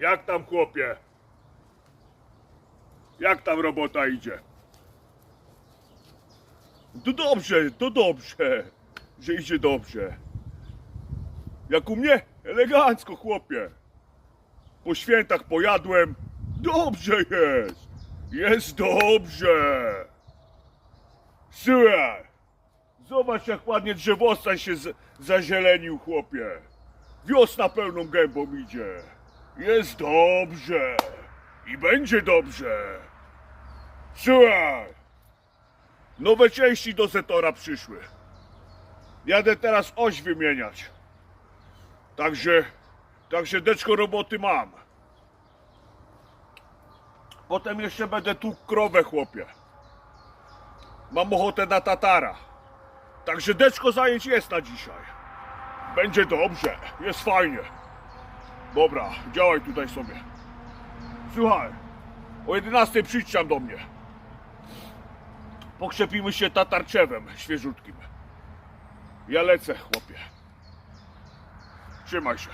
Jak tam chłopie? Jak tam robota idzie? To dobrze, to dobrze, że idzie dobrze. Jak u mnie? Elegancko, chłopie. Po świętach pojadłem. Dobrze jest. Jest dobrze. Słuchaj. Zobacz, jak ładnie drzewostan się zazielenił, chłopie. Wiosna pełną gębą idzie. Jest dobrze. I będzie dobrze. Słuchaj. Nowe części do Zetora przyszły. Jadę teraz oś wymieniać. Także, także deczko roboty mam. Potem jeszcze będę tu krowę, chłopie. Mam ochotę na tatara. Także deczko zajęć jest na dzisiaj. Będzie dobrze, jest fajnie. Dobra, działaj tutaj sobie. Słuchaj, o 11 przyjdź tam do mnie. Pokrzepimy się tatarczewem świeżutkim. Ja lecę, chłopie. Trzymaj się.